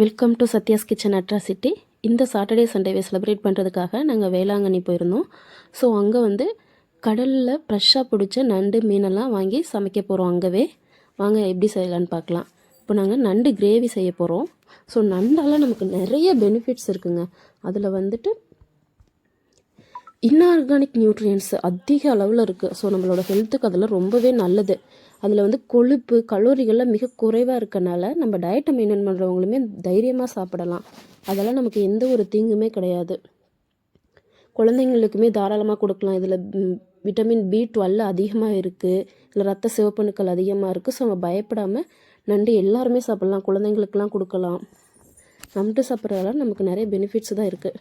Welcome to Satya's kitchen atrocity இந்த Saturday சண்டேவை celebrate பண்ணுறதுக்காக நாங்கள் வேளாங்கண்ணி போயிருந்தோம். ஸோ அங்கே வந்து கடலில் ஃப்ரெஷ்ஷாக பிடிச்ச நண்டு மீனெல்லாம் வாங்கி சமைக்க போகிறோம் அங்கவே. வாங்க எப்படி செய்யலான்னு பார்க்கலாம். இப்போ நாங்கள் நண்டு கிரேவி செய்ய போகிறோம் ஸோ நண்டால் நமக்கு நிறைய பெனிஃபிட்ஸ் இருக்குங்க. அதில் வந்துட்டு இன்ஆர்கானிக் நியூட்ரியன்ஸ் அதிக அளவில் இருக்குது ஸோ நம்மளோட ஹெல்த்துக்கு அதெல்லாம் ரொம்பவே நல்லது. அதில் வந்து கொழுப்பு கலோரிகள்லாம் மிக குறைவாக இருக்கனால நம்ம டயட்டை மெயின்டைன் பண்ணுறவங்களுமே தைரியமாக சாப்பிடலாம். அதெல்லாம் நமக்கு எந்த ஒரு தீங்குமே கிடையாது. குழந்தைங்களுக்குமே தாராளமாக கொடுக்கலாம். இதில் விட்டமின் பி டுவெல் அதிகமாக இருக்குது இல்லை ரத்த சிவப்பணுக்கள் அதிகமாக இருக்குது ஸோ நம்ம பயப்படாமல் நண்டு எல்லாருமே சாப்பிட்லாம். குழந்தைங்களுக்கெல்லாம் கொடுக்கலாம். நண்டு சாப்பிட்றதால நமக்கு நிறைய பெனிஃபிட்ஸ் தான் இருக்குது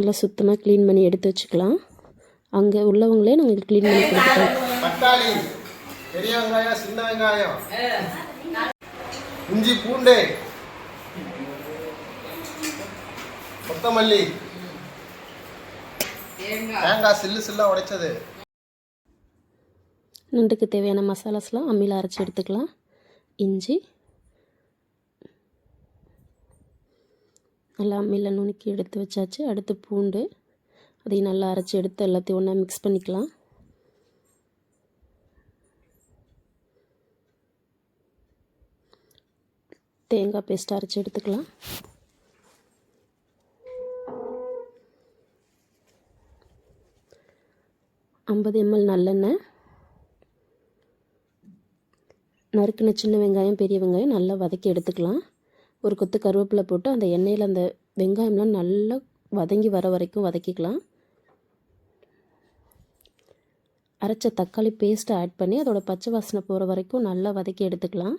நல்லா சுத்தமாக க்ளீன் பண்ணி எடுத்து வச்சுக்கலாம். அங்கே உள்ளவங்களே நாங்கள் க்ளீன் பண்ணி கொடுத்துட்டோம் தக்காளி பெரிய வெங்காயம் சின்ன வெங்காயம். இஞ்சி பூண்டு. கொத்தமல்லி. தேங்காய் சில்லு சில்லா உடைச்சது. நண்டுக்கு தேவையான மசாலாஸ்லாம் அம்மியில் அரைச்சி எடுத்துக்கலாம். இஞ்சி நல்லா மில்ல நுணுக்கி எடுத்து வச்சாச்சு. அடுத்து பூண்டு. அதையும் நல்லா அரைச்சி எடுத்து எல்லாத்தையும் ஒன்றா மிக்ஸ் பண்ணிக்கலாம். தேங்காய் பேஸ்ட் அரைச்சி எடுத்துக்கலாம். ஐம்பது எம்எல் நல்லெண்ணெய். நறுக்கின சின்ன வெங்காயம் பெரிய வெங்காயம் நல்லா வதக்கி எடுத்துக்கலாம். ஒரு கொத்து கருவேப்பிலை போட்டு அந்த எண்ணெயில் அந்த வெங்காயம்லாம் நல்லா வதங்கி வர வரைக்கும் வதக்கிக்கலாம். அரைச்ச தக்காளி பேஸ்ட்டை ஆட் பண்ணி அதோடய பச்சை வாசனை போகிற வரைக்கும் நல்லா வதக்கி எடுத்துக்கலாம்.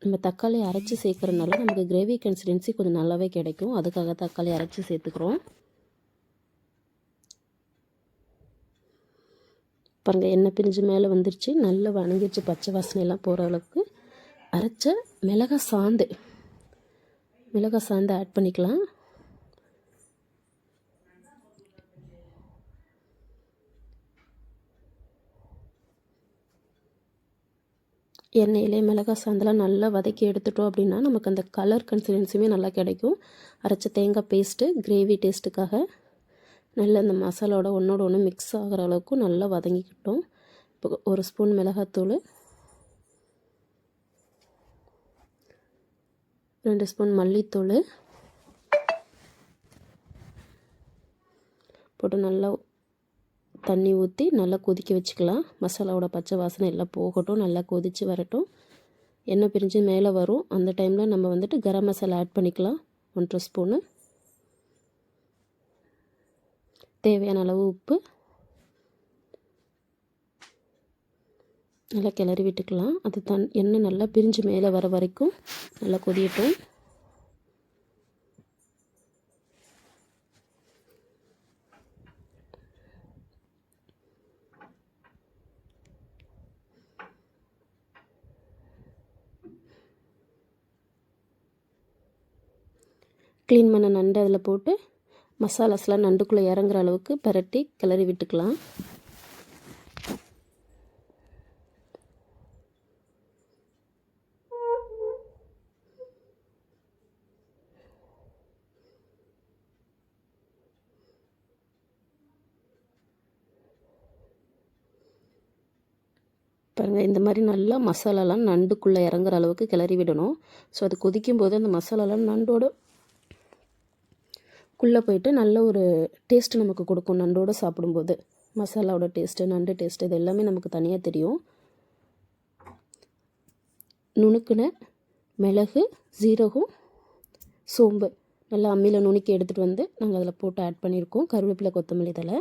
நம்ம தக்காளி அரைச்சி சேர்க்குறதுனால நமக்கு கிரேவி கன்சிஸ்டன்சி கொஞ்சம் நல்லாவே கிடைக்கும். அதுக்காக தக்காளி அரைச்சி சேர்த்துக்கிறோம். பாருங்கள் எண்ணெய் பிரிஞ்சு மேலே வந்துருச்சு. நல்லா வணங்கிடுச்சு பச்சை வாசனையெல்லாம் போகிற அளவுக்கு. அரைச்ச மிளகா சாந்து. மிளகா சாந்து ஆட் பண்ணிக்கலாம். எண்ணெயிலே மிளகா சாந்தெல்லாம் நல்லா வதக்கி எடுத்துட்டோம் அப்படின்னா நமக்கு அந்த கலர் கன்சிஸ்டன்சியுமே நல்லா கிடைக்கும். அரைச்ச தேங்காய் பேஸ்ட்டு கிரேவி டேஸ்ட்டுக்காக நல்லா இந்த மசாலாவோட ஒன்றோட ஒன்று மிக்ஸ் ஆகிற அளவுக்கு நல்லா வதங்கிக்கிட்டோம். இப்போ ஒரு ஸ்பூன் மிளகாத்தூள். ரெண்டு ஸ்பூன் மல்லித்தூள். போட்டு நல்லா தண்ணி ஊற்றி நல்லா கொதிக்க வச்சுக்கலாம். மசாலாவோட பச்சை வாசனை எல்லாம் போகட்டும். நல்லா கொதித்து வரட்டும். எண்ணெய் பிரிஞ்சு மேலே வரும். அந்த டைமில் நம்ம வந்துட்டு கரம் மசாலா ஆட் பண்ணிக்கலாம். ஒன்றரை ஸ்பூனு. தேவையான அளவு உப்பு. நல்லா கிளறி விட்டுக்கலாம். அது தன் எண்ணெய் நல்லா பிரிஞ்சு மேலே வர வரைக்கும் நல்லா கொதியட்டும். க்ளீன் பண்ண நண்டு அதில் போட்டு மசாலாஸ்லாம் நண்டுக்குள்ளே இறங்குற அளவுக்கு பரட்டி கிளறி விட்டுக்கலாம். பாருங்கள் இந்த மாதிரி நல்லா மசாலாலாம் நண்டுக்குள்ளே இறங்குற அளவுக்கு கிளறி விடணும். ஸோ அது கொதிக்கும் போது அந்த மசாலாலாம் நண்டோட குள்ளே போயிட்டு நல்ல ஒரு டேஸ்ட் நமக்கு கொடுக்கும் நண்டோடு சாப்பிடும்போது. மசாலாவோட டேஸ்ட்டு நண்டு டேஸ்ட்டு இது எல்லாமே நமக்கு தனியாக தெரியும். நுணுக்குன மிளகு ஜீரகம் சோம்பு நல்லா அம்மியில் நுணுக்கி எடுத்துகிட்டு வந்து நாங்கள் அதில் போட்டு ஆட் பண்ணியிருக்கோம். கருவேப்பிலை கொத்தமல்லி தலை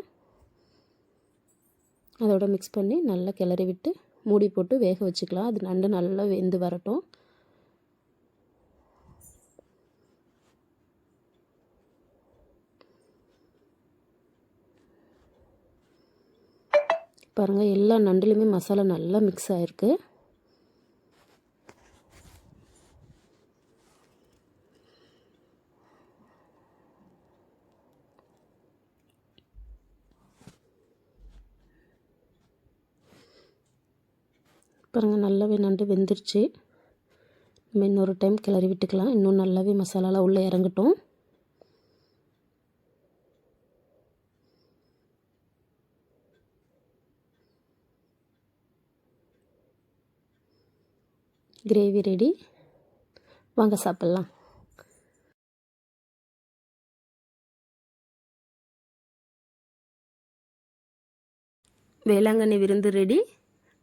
அதோட மிக்ஸ் பண்ணி நல்லா கிளறி விட்டு மூடி போட்டு வேக வச்சுக்கலாம். அது நண்டு நல்லா வெந்து வரட்டும். பாருங்கள் எல்லா நண்டுலையுமே மசாலா நல்லா மிக்ஸ் ஆகிருக்கு பாருங்கள் நல்லாவே நண்டு வெந்துருச்சு. நம்ம இன்னொரு டைம் கிளறி விட்டுக்கலாம். இன்னும் நல்லாவே மசாலாலாம் உள்ளே இறங்கட்டும். Gravy ready. வாங்க சாப்பிட்லாம். வேளாங்கண்ணி விருந்து ரெடி.